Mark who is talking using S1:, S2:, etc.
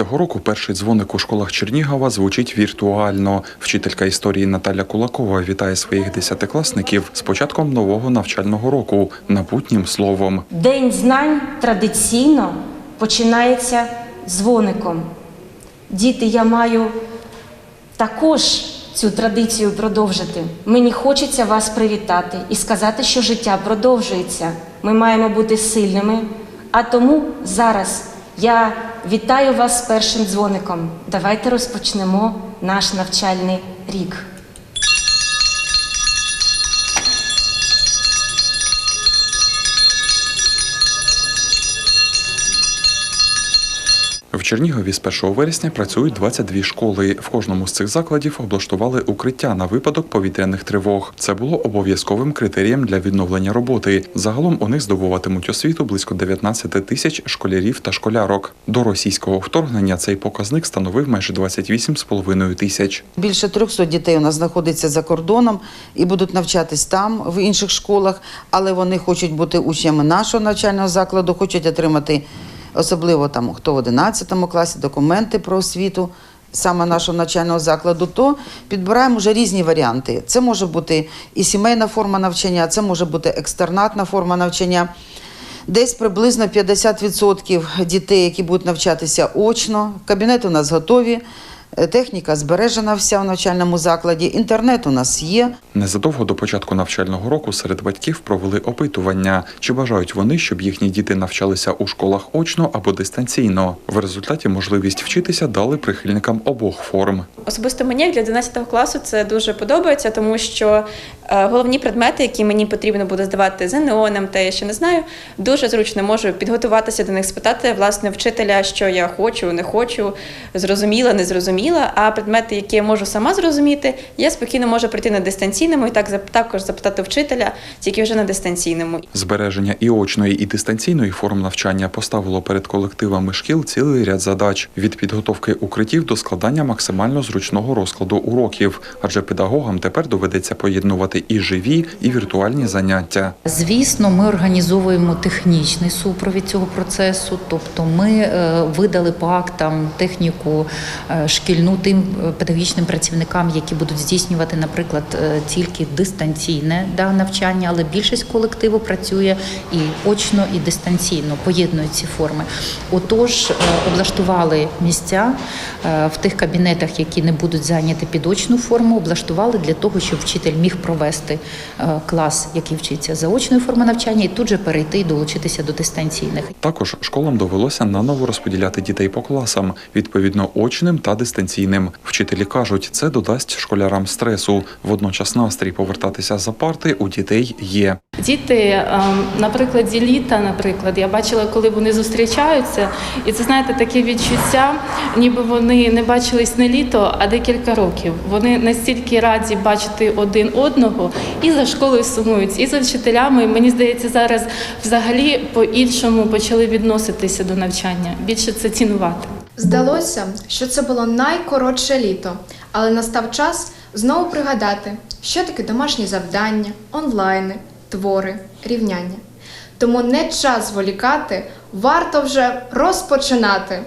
S1: Цього року перший дзвоник у школах Чернігова звучить віртуально. Вчителька історії Наталя Кулакова вітає своїх десятикласників з початком нового навчального року напутнім словом.
S2: День знань традиційно починається дзвоником. Діти, я маю також цю традицію продовжити. Мені хочеться вас привітати і сказати, що життя продовжується. Ми маємо бути сильними. А тому зараз я вітаю вас з першим дзвоником. Давайте розпочнемо наш навчальний рік.
S1: В Чернігові з 1 вересня працюють 22 школи. В кожному з цих закладів облаштували укриття на випадок повітряних тривог. Це було обов'язковим критерієм для відновлення роботи. Загалом у них здобуватимуть освіту близько 19 тисяч школярів та школярок. До російського вторгнення цей показник становив майже 28,5 тисяч.
S3: Більше 300 дітей у нас знаходиться за кордоном і будуть навчатись там, в інших школах, але вони хочуть бути учнями нашого навчального закладу, хочуть отримати особливо там хто в 11 класі документи про освіту. Саме нашого навчального закладу, то підбираємо вже різні варіанти. Це може бути і сімейна форма навчання, це може бути екстернатна форма навчання. Десь приблизно 50% дітей, які будуть навчатися очно. Кабінети у нас готові, техніка збережена вся в навчальному закладі, інтернет у нас є.
S1: Незадовго до початку навчального року серед батьків провели опитування, чи бажають вони, щоб їхні діти навчалися у школах очно або дистанційно. В результаті можливість вчитися дали прихильникам обох форм.
S4: Особисто мені як для 11 класу це дуже подобається, тому що е, головні предмети, які мені потрібно буде здавати ЗНО, НМТ, я ще не знаю, дуже зручно можу підготуватися до них, спитати власне вчителя, що я хочу, не хочу, зрозуміла, не зрозуміла. А предмети, які я можу сама зрозуміти, я спокійно можу прийти на дистанційному і так також запитати вчителя, тільки вже на дистанційному.
S1: Збереження і очної, і дистанційної форм навчання поставило перед колективами шкіл цілий ряд задач від підготовки укриттів до складання максимально зручного розкладу уроків, адже педагогам тепер доведеться поєднувати і живі, і віртуальні заняття.
S5: Звісно, ми організовуємо технічний супровід цього процесу, тобто ми е, видали по актам техніку е, шкільну тим е, педагогічним працівникам, які будуть здійснювати, наприклад, тільки дистанційне да, навчання, але більшість колективу працює і очно, і дистанційно, поєднують ці форми. Отож, облаштували місця в тих кабінетах, які не будуть зайняті під очну форму, облаштували для того, щоб вчитель міг провести е, клас, який вчиться заочної форми навчання, і тут же перейти і долучитися до дистанційних.
S1: Також школам довелося наново розподіляти дітей по класам, відповідно очним та дистанційним. Вчителі кажуть, це додасть школярам стресу. Водночас настрій повертатися за парти у дітей є.
S6: Діти, ем, на прикладі літа, наприклад, я бачила, коли вони зустрічаються, і це знаєте таке відчуття, ніби вони не бачились не літо, а декілька років. Вони настільки раді бачити один одного і за школою сумують, і за вчителями. Мені здається, зараз взагалі по-іншому почали відноситися до навчання, більше це цінувати.
S7: Здалося, що це було найкоротше літо, але настав час знову пригадати, що таке домашні завдання, онлайни, твори, рівняння. Тому не час зволікати, варто вже розпочинати.